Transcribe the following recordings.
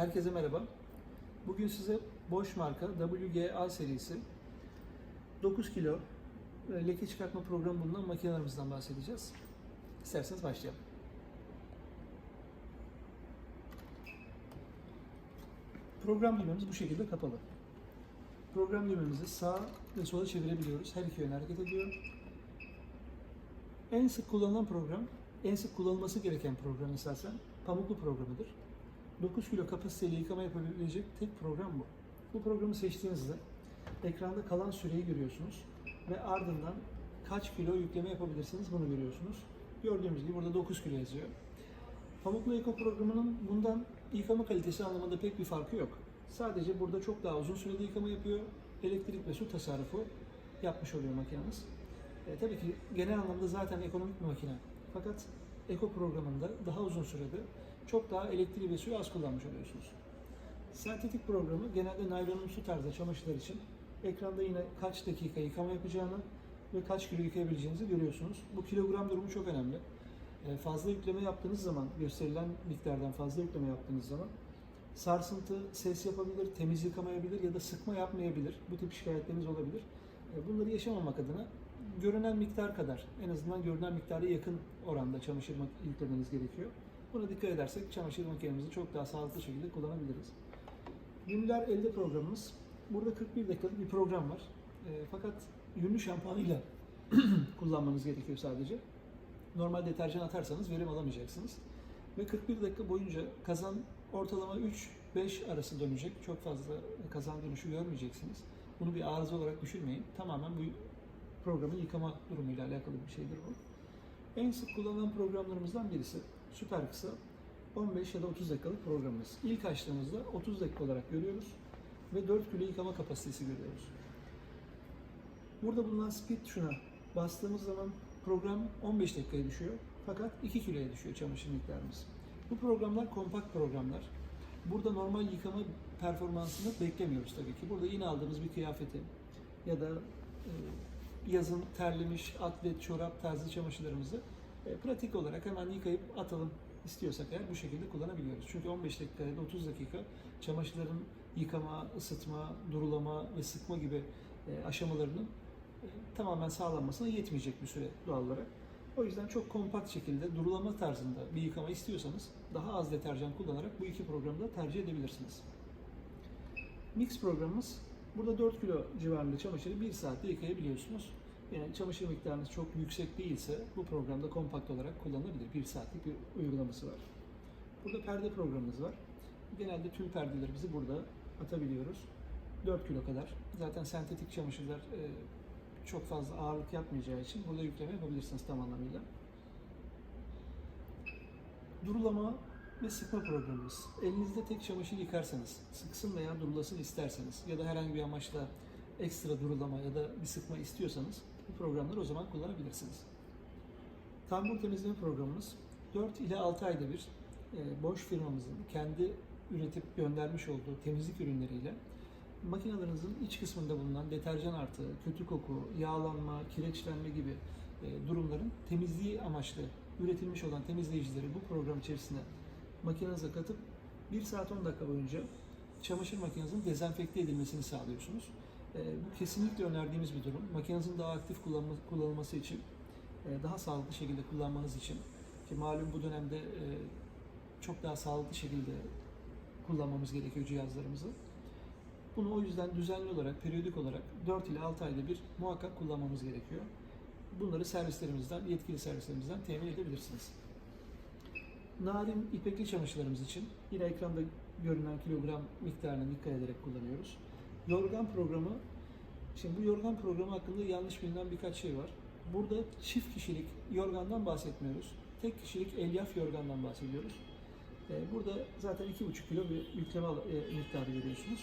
Herkese merhaba. Bugün size Bosch marka WGA serisi 9 kilo e, leke çıkartma programı bulunan makinelerimizden bahsedeceğiz. İsterseniz başlayalım. Program düğmemiz bu şekilde kapalı. Program düğmemizi sağa ve sola çevirebiliyoruz. Her iki yöne hareket ediyor. En sık kullanılan program, en sık kullanılması gereken program esasen pamuklu programıdır. 9 kilo kapasiteli yıkama yapabilecek tek program bu. Bu programı seçtiğinizde ekranda kalan süreyi görüyorsunuz ve ardından kaç kilo yükleme yapabilirsiniz bunu görüyorsunuz. Gördüğümüz gibi burada 9 kilo yazıyor. Pamuklu Eko programının bundan yıkama kalitesi anlamında pek bir farkı yok. Sadece burada çok daha uzun sürede yıkama yapıyor. Elektrik ve su tasarrufu yapmış oluyor makinemiz. E, tabii ki genel anlamda zaten ekonomik bir makine. Fakat Eko programında daha uzun sürede çok daha elektriği ve suyu az kullanmış oluyorsunuz. Sentetik programı genelde naylonumsu tarzda çamaşırlar için ekranda yine kaç dakika yıkama yapacağını ve kaç kilo yıkayabileceğinizi görüyorsunuz. Bu kilogram durumu çok önemli. E, Fazla yükleme yaptığınız zaman, gösterilen miktardan fazla yükleme yaptığınız zaman sarsıntı, ses yapabilir, temiz yıkamayabilir ya da sıkma yapmayabilir. Bu tip şikayetleriniz olabilir. E, Bunları yaşamamak adına görünen miktar kadar, en azından görünen miktara yakın oranda çamaşır yüklemeniz gerekiyor. Buna dikkat edersek çamaşır makinemizi çok daha sağlıklı şekilde kullanabiliriz. Günler elde programımız. Burada 41 dakikalık bir program var. E, fakat yünlü şampuanıyla kullanmanız gerekiyor sadece. Normal deterjan atarsanız verim alamayacaksınız. Ve 41 dakika boyunca kazan ortalama 3-5 arası dönecek. Çok fazla kazan dönüşü görmeyeceksiniz. Bunu bir arıza olarak düşünmeyin. Tamamen bu programın yıkama durumuyla alakalı bir şeydir bu. En sık kullanılan programlarımızdan birisi. Süper kısa 15 ya da 30 dakikalık programımız. İlk açtığımızda 30 dakika olarak görüyoruz ve 4 kilo yıkama kapasitesi görüyoruz. Burada bulunan speed tuşuna bastığımız zaman program 15 dakikaya düşüyor fakat 2 kiloya düşüyor çamaşır miktarımız. Bu programlar kompakt programlar. Burada normal yıkama performansını beklemiyoruz tabii ki. Burada yine aldığımız bir kıyafeti ya da e, yazın terlemiş atlet, çorap tarzı çamaşırlarımızı e, pratik olarak hemen yıkayıp atalım istiyorsak eğer bu şekilde kullanabiliyoruz. Çünkü 15 dakika ya da 30 dakika çamaşırların yıkama, ısıtma, durulama ve sıkma gibi e, aşamalarının e, tamamen sağlanmasına yetmeyecek bir süre doğal olarak. O yüzden çok kompakt şekilde durulama tarzında bir yıkama istiyorsanız daha az deterjan kullanarak bu iki programı da tercih edebilirsiniz. Mix programımız burada 4 kilo civarında çamaşırı 1 saatte yıkayabiliyorsunuz. Yani çamaşır miktarınız çok yüksek değilse bu programda kompakt olarak kullanılabilir. 1 saatlik bir uygulaması var. Burada perde programımız var. Genelde tül perdelerimizi burada atabiliyoruz. 4 kilo kadar. Zaten sentetik çamaşırlar e, çok fazla ağırlık yapmayacağı için burada yükleme yapabilirsiniz tam anlamıyla. Durulama ve sıkma programımız. Elinizde tek çamaşır yıkarsanız, sıksın veya durulasın isterseniz ya da herhangi bir amaçla ekstra durulama ya da bir sıkma istiyorsanız bu programları o zaman kullanabilirsiniz. Tambur temizleme programımız 4 ile 6 ayda bir e, Bosch firmamızın kendi üretip göndermiş olduğu temizlik ürünleriyle makinelerinizin iç kısmında bulunan deterjan artı, kötü koku, yağlanma, kireçlenme gibi e, durumların temizliği amaçlı üretilmiş olan temizleyicileri bu program içerisine makinenize katıp 1 saat 10 dakika boyunca çamaşır makinenizin dezenfekte edilmesini sağlıyorsunuz. E, bu kesinlikle önerdiğimiz bir durum. Makinenizin daha aktif kullanılması için, e, daha sağlıklı şekilde kullanmanız için ki malum bu dönemde e, çok daha sağlıklı şekilde kullanmamız gerekiyor cihazlarımızı. Bunu o yüzden düzenli olarak, periyodik olarak 4 ile 6 ayda bir muhakkak kullanmamız gerekiyor. Bunları servislerimizden, yetkili servislerimizden temin edebilirsiniz. Narin ipekli çamaşırlarımız için yine ekranda görünen kilogram miktarına dikkat ederek kullanıyoruz. Yorgan programı, şimdi bu yorgan programı hakkında yanlış bilinen birkaç şey var. Burada çift kişilik yorgandan bahsetmiyoruz. Tek kişilik elyaf yorgandan bahsediyoruz. Ee, Burada zaten 2,5 kilo bir yükleme e, miktarı görüyorsunuz.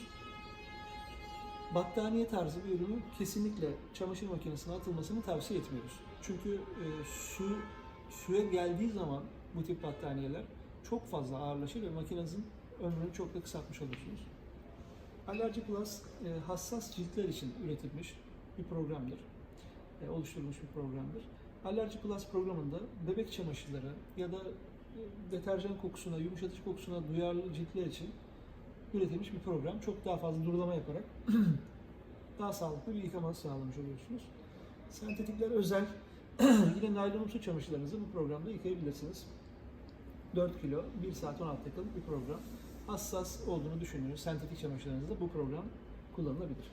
Battaniye tarzı bir ürünün kesinlikle çamaşır makinesine atılmasını tavsiye etmiyoruz. Çünkü e, su suya geldiği zaman bu tip battaniyeler çok fazla ağırlaşır ve makinenizin ömrünü çok da kısaltmış olursunuz. Allergy Plus e, hassas ciltler için üretilmiş bir programdır. E, oluşturulmuş bir programdır. Allergy Plus programında bebek çamaşırları ya da e, deterjan kokusuna, yumuşatıcı kokusuna duyarlı ciltler için üretilmiş bir program. Çok daha fazla durulama yaparak daha sağlıklı bir yıkama sağlamış oluyorsunuz. Sentetikler özel. Yine naylonumsu çamaşırlarınızı bu programda yıkayabilirsiniz. 4 kilo, 1 saat 16 dakikalık bir program. Hassas olduğunu düşünüyoruz. Sentetik çamaşırlarınızda bu program kullanılabilir.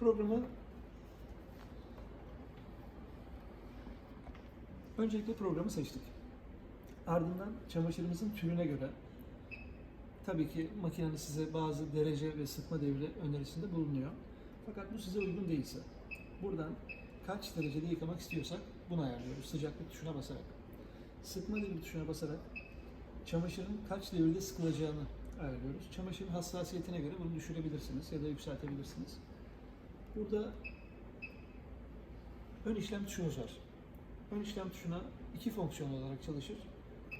Programı öncelikle programı seçtik. Ardından çamaşırımızın türüne göre tabii ki makinenin size bazı derece ve sıkma devri önerisinde bulunuyor. Fakat bu size uygun değilse buradan kaç derecede yıkamak istiyorsak bunu ayarlıyoruz sıcaklık tuşuna basarak. Sıkma devri tuşuna basarak çamaşırın kaç devirde sıkılacağını ayarlıyoruz. Çamaşırın hassasiyetine göre bunu düşürebilirsiniz ya da yükseltebilirsiniz. Burada ön işlem tuşumuz var. Ön işlem tuşuna iki fonksiyon olarak çalışır.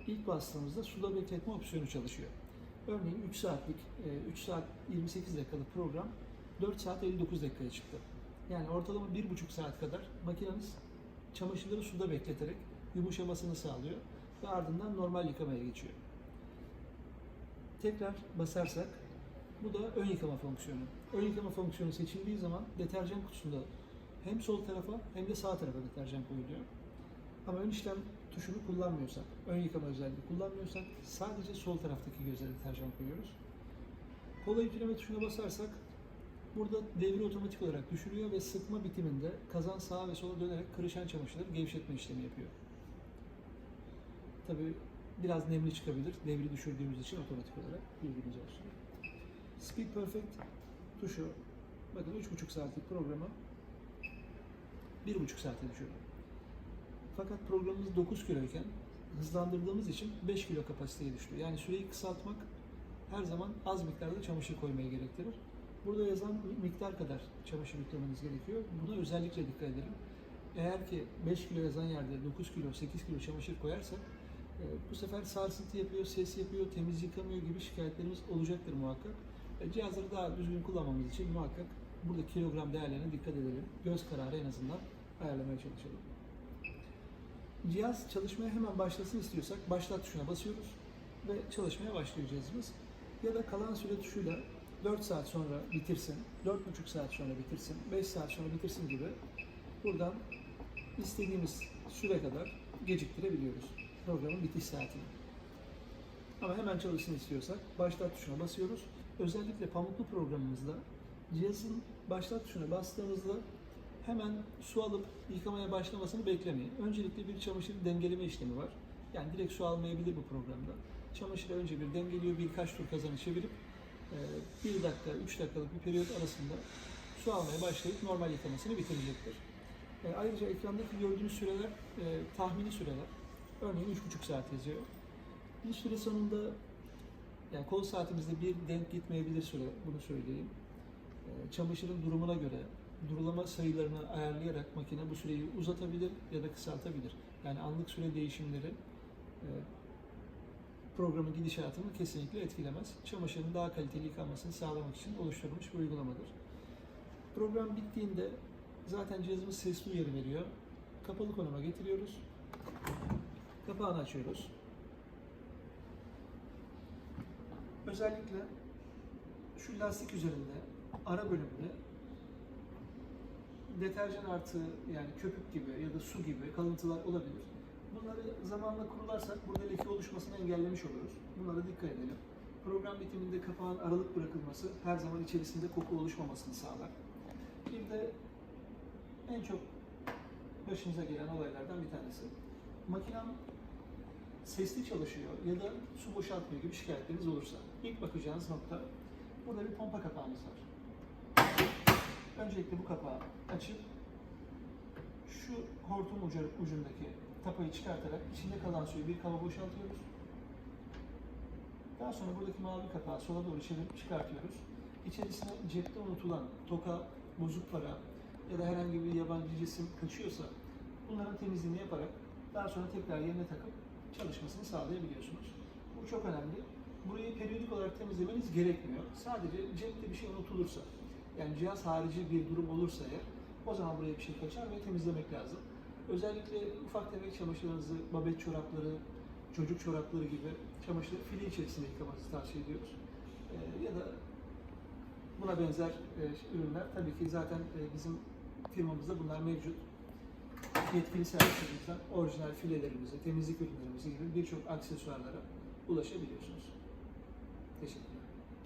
İlk bastığımızda suda bekletme opsiyonu çalışıyor. Örneğin 3 saatlik, e, 3 saat 28 dakikalık program 4 saat 59 dakikaya çıktı. Yani ortalama 1,5 saat kadar makineniz çamaşırları suda bekleterek yumuşamasını sağlıyor ve ardından normal yıkamaya geçiyor. Tekrar basarsak bu da ön yıkama fonksiyonu. Ön yıkama fonksiyonu seçildiği zaman deterjan kutusunda hem sol tarafa hem de sağ tarafa deterjan koyuluyor. Ama ön işlem tuşunu kullanmıyorsak, ön yıkama özelliği kullanmıyorsak sadece sol taraftaki göze deterjan koyuyoruz. Kola yükleme tuşuna basarsak burada devri otomatik olarak düşürüyor ve sıkma bitiminde kazan sağa ve sola dönerek kırışan çamaşırları gevşetme işlemi yapıyor. Tabii biraz nemli çıkabilir devri düşürdüğümüz için otomatik olarak bilginiz olsun. Speed Perfect tuşu bakın 3,5 saatlik programı 1,5 saate düşürdüm. Fakat programımız 9 kiloyken hızlandırdığımız için 5 kilo kapasiteye düştü. Yani süreyi kısaltmak her zaman az miktarda çamaşır koymayı gerektirir. Burada yazan miktar kadar çamaşır yüklemeniz gerekiyor. Buna özellikle dikkat edelim. Eğer ki 5 kilo yazan yerde 9 kilo, 8 kilo çamaşır koyarsak bu sefer sarsıntı yapıyor, ses yapıyor, temiz yıkamıyor gibi şikayetlerimiz olacaktır muhakkak. E, Cihazları daha düzgün kullanmamız için muhakkak burada kilogram değerlerine dikkat edelim. Göz kararı en azından ayarlamaya çalışalım. Cihaz çalışmaya hemen başlasın istiyorsak başlat tuşuna basıyoruz ve çalışmaya başlıyor cihazımız. Ya da kalan süre tuşuyla 4 saat sonra bitirsin, 4,5 saat sonra bitirsin, 5 saat sonra bitirsin gibi buradan istediğimiz süre kadar geciktirebiliyoruz programın bitiş saatini. Ama hemen çalışsın istiyorsak başlat tuşuna basıyoruz. Özellikle pamuklu programımızda cihazın başlat tuşuna bastığımızda hemen su alıp yıkamaya başlamasını beklemeyin. Öncelikle bir çamaşır dengeleme işlemi var. Yani direkt su almayabilir bu programda. Çamaşırı önce bir dengeliyor, birkaç tur kazanı çevirip 1 dakika, 3 dakikalık bir periyot arasında su almaya başlayıp normal yıkamasını bitirecektir. E, Ayrıca ekrandaki gördüğünüz süreler e, tahmini süreler. Örneğin 3,5 saat yazıyor. Bir süre sonunda yani kol saatimizde bir denk gitmeyebilir süre, bunu söyleyeyim. E, Çamaşırın durumuna göre durulama sayılarını ayarlayarak makine bu süreyi uzatabilir ya da kısaltabilir. Yani anlık süre değişimleri e, programın gidişatını kesinlikle etkilemez. Çamaşırın daha kaliteli yıkanmasını sağlamak için oluşturulmuş bir uygulamadır. Program bittiğinde zaten cihazımız sesli uyarı veriyor. Kapalı konuma getiriyoruz. Kapağını açıyoruz. Özellikle şu lastik üzerinde ara bölümde deterjan artı yani köpük gibi ya da su gibi kalıntılar olabilir. Bunları zamanla kurularsak burada leke oluşmasını engellemiş oluruz. Bunlara dikkat edelim. Program bitiminde kapağın aralık bırakılması her zaman içerisinde koku oluşmamasını sağlar. Bir de en çok başınıza gelen olaylardan bir tanesi. Makinem sesli çalışıyor ya da su boşaltmıyor gibi şikayetleriniz olursa ilk bakacağınız nokta burada bir pompa kapağımız var. Öncelikle bu kapağı açıp şu hortum ucu, ucundaki tapayı çıkartarak içinde kalan suyu bir kaba boşaltıyoruz. Daha sonra buradaki mavi kapağı sola doğru çevirip çıkartıyoruz. İçerisine cepte unutulan toka, bozuk para ya da herhangi bir yabancı cisim kaçıyorsa bunların temizliğini yaparak daha sonra tekrar yerine takıp çalışmasını sağlayabiliyorsunuz. Bu çok önemli. Burayı periyodik olarak temizlemeniz gerekmiyor. Sadece cepte bir şey unutulursa, yani cihaz harici bir durum olursa eğer, o zaman buraya bir şey kaçar ve temizlemek lazım. Özellikle ufak tefek çamaşırlarınızı, babet çorapları, çocuk çorapları gibi çamaşırları fili içerisinde yıkamanızı tavsiye ediyoruz. Ee, ya da buna benzer e, ürünler tabii ki zaten e, bizim firmamızda bunlar mevcut yetkili servislerimizden orijinal filelerimizi, temizlik ürünlerimizi gibi birçok aksesuarlara ulaşabiliyorsunuz. Teşekkür